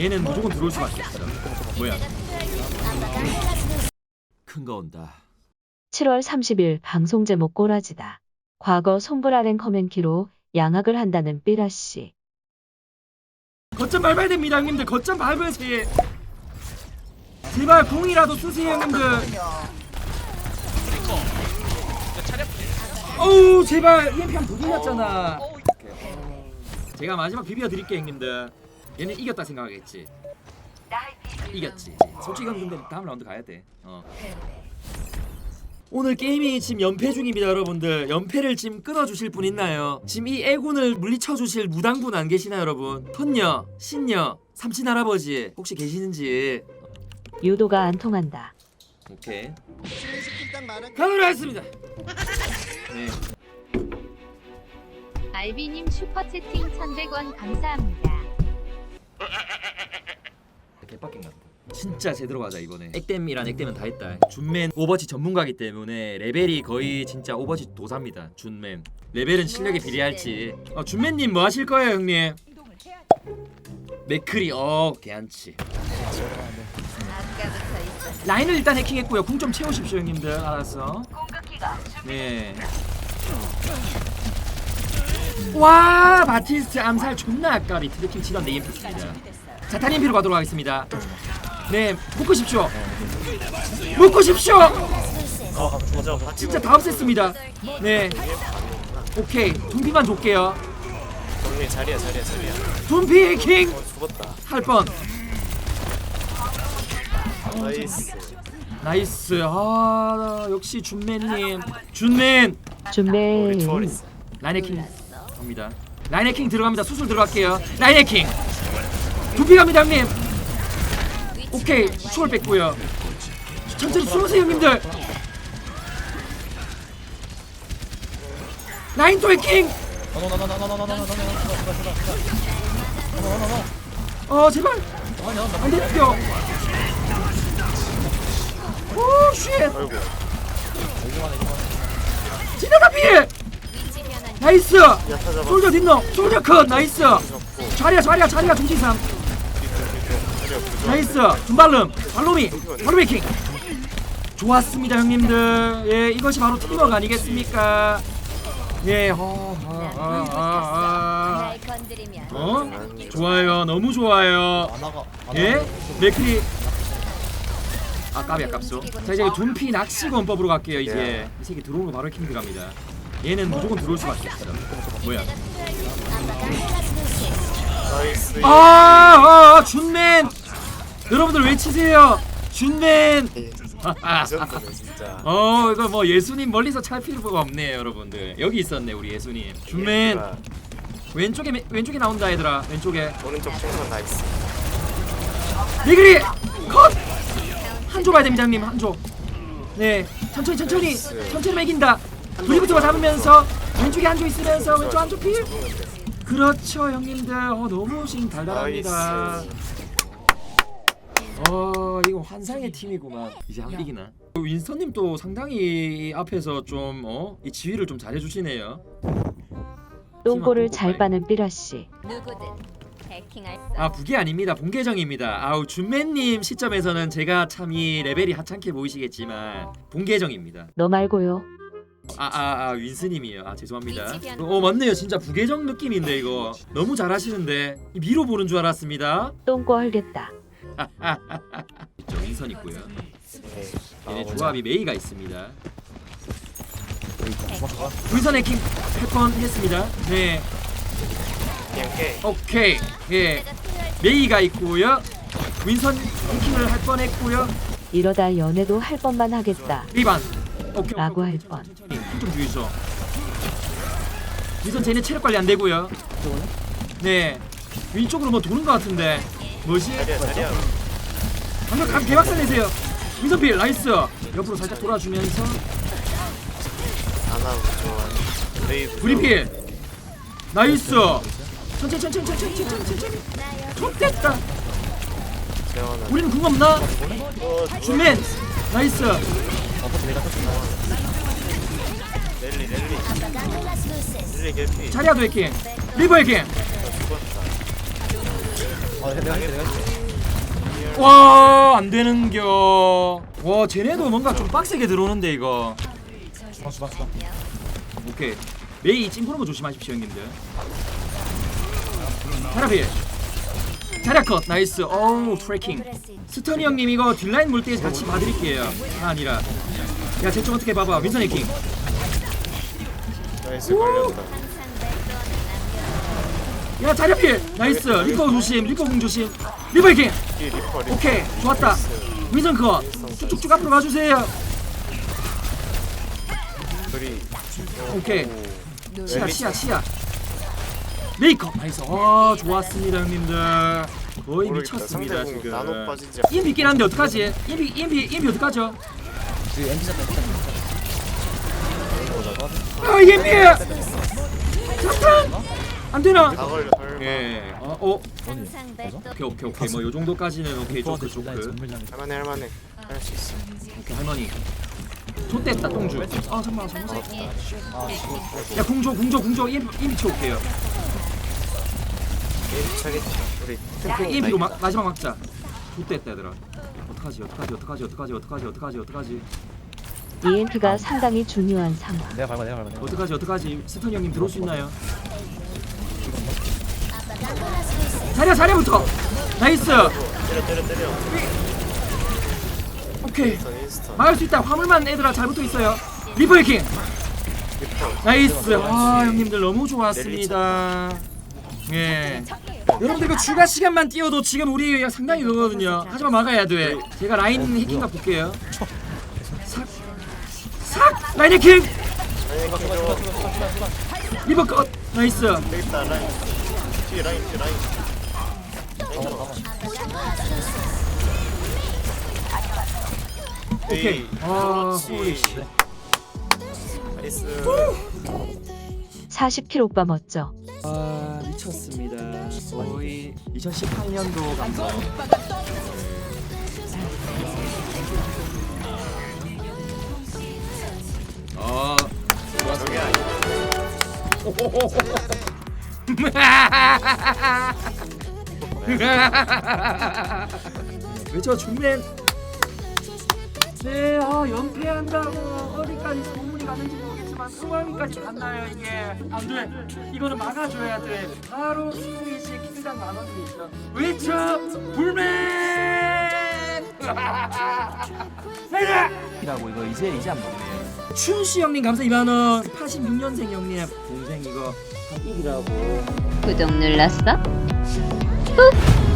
얘는 무조건 들어올 수밖에 없어. 뭐야? 큰 거 온다. 7월 30일 방송 제목 꼬라지다. 과거 손브라랭 커맨키로 양악을 한다는 삐라 씨. 거점 밟아야 됩니다 형님들 거점 밟으세요 제발 공이라도 쓰세요 형님들 어우 제발 EMP 한번 돌렸잖아 제가 마지막 비벼 드릴게요 형님들 얘는 이겼다 생각하겠지 이겼지 솔직히 이건 근데 다음 라운드 가야 돼 어. 오늘 게임이 지금 연패 중입니다 여러분들 연패를 지금 끊어주실 분 있나요? 지금 이 애군을 물리쳐주실 무당분 안 계시나요 여러분? 선녀, 신녀, 삼신 할아버지 혹시 계시는지 유도가 안 통한다. 오케이 가도록 하겠습니다 네. 알비님 슈퍼채팅 1100원 감사합니다. 개빡긴 같다 진짜 제대로 가자 이번에. 액땜이란 액땜은 다 했다. 준맨 오버워치 전문가기 때문에 레벨이 거의 진짜 오버워치 도사입니다 준맨. 레벨은 실력에 비례할지. 어, 준맨님 뭐 하실 거예요 형님? 맥크리 어 개한치. 라인을 일단 해킹했고요. 궁 좀 채우십시오 형님들. 알았어. 네. 와 바티스트 암살 존나 아까비 트래킹 치던 네임프입니다. 자 탄인피로 가도록 하겠습니다. 네 묶으십시오 어, 맞아. 바티 진짜 다 없앴습니다. 네. 오케이. 둠피만 줄게요. 정리 자리야, 자리야, 자리야. 둠피 킹! 어, 죽었다. 할뻔. 나이스. 나이스. 아 역시 준맨님. 준맨! 우리 초월했어. 라인해킹 갑니다. 라인해킹 들어갑니다. 수술 들어갈게요. 라인해킹. 두피 갑니다 형님. 오케이. 추월 뺐고요. 천천히 쏘세요 형님들. 라인 또 해킹. 어 제발. 안 됐죠 오쉣. 지나다 피해 나이스. 솔저 딨노 솔저 컷 나이스. 자리야 자리야 자리야 중지삼. 나이스 준발름 발로미 발로메킹. 좋았습니다 형님들. 예 이것이 바로 팀워크 아니겠습니까? 예 어, 어, 어, 어, 어. 어? 좋아요 너무 좋아요. 예? 맥크리. 아 까비 아깝소. 자 이제 둠피 낚시 권법으로 갈게요 이제. 이 새끼 들어오는 거 바로 킹 들어갑니다 얘는 무조건 들어올 수밖에 없어. 뭐야? 나이스. 아, 아, 아 준맨! 여러분들 외치세요. 준맨! 미쳤네, 진짜. 어 이거 뭐 예수님 멀리서 찰 필요가 없네 여러분들. 여기 있었네 우리 예수님. 준맨! 얘들아, 왼쪽에 메- 왼쪽에 나온다 얘들아. 왼쪽에. 오른쪽 총선 나이스. 미그리! 컷! 한조 가야 됩니다 형님. 한조. 네 천천히 천천히. 천천히 매긴다 둘이부터 잡으면서 왼쪽에 한조 있으면서 왼쪽 한조 필? 그렇죠 형님들. 어 너무 지금 달달합니다. 어 이거 환상의 팀이구만. 이제 한 이기나 윈스턴님 또 상당히 앞에서 좀 어 이 지휘를 좀 잘해주시네요. 똥꼬를 잘 빠는 삐라 씨. 누구든 해킹할 수 아 북이 아닙니다. 본계정입니다. 아우 준맨님 시점에서는 제가 참 이 레벨이 하찮게 보이시겠지만 본계정입니다. 너 말고요. 아아 아, 윈스님이에요. 아 죄송합니다. 어 맞네요. 진짜 부계정 느낌인데 이거. 너무 잘하시는데. 이 미로 보는 줄 알았습니다. 똥꼬 헐겠다. 있죠 윈선 있고요. 네. 얘네 아, 조합이 메이가 있습니다. 윈선 해킹 패턴 했습니다. 네. 오케이 예. 메이가 있고요. 윈선 해킹을 할 뻔했고요. 이러다 연애도 할 뻔만 하겠다. 리반. 오케이 라고 오케이, 할. 뻔. 천천히 좀 주의죠 윈선 쟤네 체력 관리 안 되고요 네 왼쪽으로 뭐 도는 것 같은데 뭐지. 방금 감 개박살 내세요 윈선 필 나이스 옆으로 살짝 돌아주면서 하나. 레이브. 브리필 나이스 천천히 천천히 천천히 천천히 천천히 재원아. 우리는 궁 없나? 어, 준맨 나이스 넬리, 넬리. 넬리 개피. 자리아도 해킹. 리버 해킹. 죽었다. 어 내가 할게 내가 할게 와 안되는겨. 와 쟤네도 뭔가 좀 빡세게 들어오는데 이거. 주방 주방 오케이. 메이 찜푸는 거 조심하십시오 형님들. 자라필. 자라컷. 나이스. 어우 트래킹. 스터니 형님 이거 딜라인 물때 같이 봐드릴게요. 아, 아니라. 야쟤 좀 어떻게 봐봐. 윈선 해킹 나이스 걸렸다. 야 자라필 나이스. 리퍼 조심. 리퍼 공 조심. 이 리퍼 리퍼. 오케이. 좋았다. 윈선 컷 쭉쭉쭉 앞으로 가주세요. 둘이. 오케이. 오. 치아 치아 치아 메이커. 나이스. 어 좋았습니다 형님들. 거의 모르겠다. 미쳤습니다 상대 공 지금. 나노 인비 있긴 한데 어떡하지? 인비 인비 인비 어떡하죠? 지금 잡다 MT 아 인비 잠깐! 안 되나? 다 걸려 설마 예 어, 어? 상상백도 오케이 오케이 오케이. 뭐 요 정도까지는 오케이 조크 조크 전멸량이 할만해 할만해. 할 수 있어. 오케이 할머니 좆됐다 똥주. 아 잠깐만 잠깐만 아 지금 야 궁조 궁조 궁조. 인비 인비 치울게요. 게임 우리. 인비로 마, 마지막 막자. 좆됐다 얘들아. 어떡하지 어떡하지 어떡하지 어떡하지 어떡하지 어떡하지 어떡하지 EMP가 상당히 중요한 상황. 내가 밟아 내가 밟아. 어떡하지 어떡하지? 스턴 형님 들어올 수 있나요? 자리야 자리야부터! 나이스! 때려 때려 때려 오케이. 인스턴 막을 수 있다. 화물만 애들아 잘 붙어 있어요. 리퍼 해킹! 리퍼 나이스. 아 형님들 너무 좋았습니다. 예. 여러분들 이거 추가 시간만 뛰어도 지금 우리 상당히 그거거든요. 하지만 막아야 돼. 제가 라인 해킹각 볼게요! 라인 해킹! 라인 켜줘 리버 컷! 나이스 되겠다 라인 뒤에 라인 뒤에 라인 오케이 아 그렇지. 나이스 40킬 오빠 멋져. 아 미쳤습니다. 거의 2018년도 감성. 왜저 중맨? 네, 아 연패한다고 어디까지 소문이 가는지 모르겠지만 상황까지 갔나요 이게? 안 돼. 이거는 막아줘야 돼. 바로 스위치 킬당 만 원이 있어. 외쳐 불맨! 내려! 이라고 이거 이제 이제 안 먹네 춘씨 형님 감사 2만 원. 86년생 형님 동생 이거 한 입이라고. 구독 눌렀어? 후!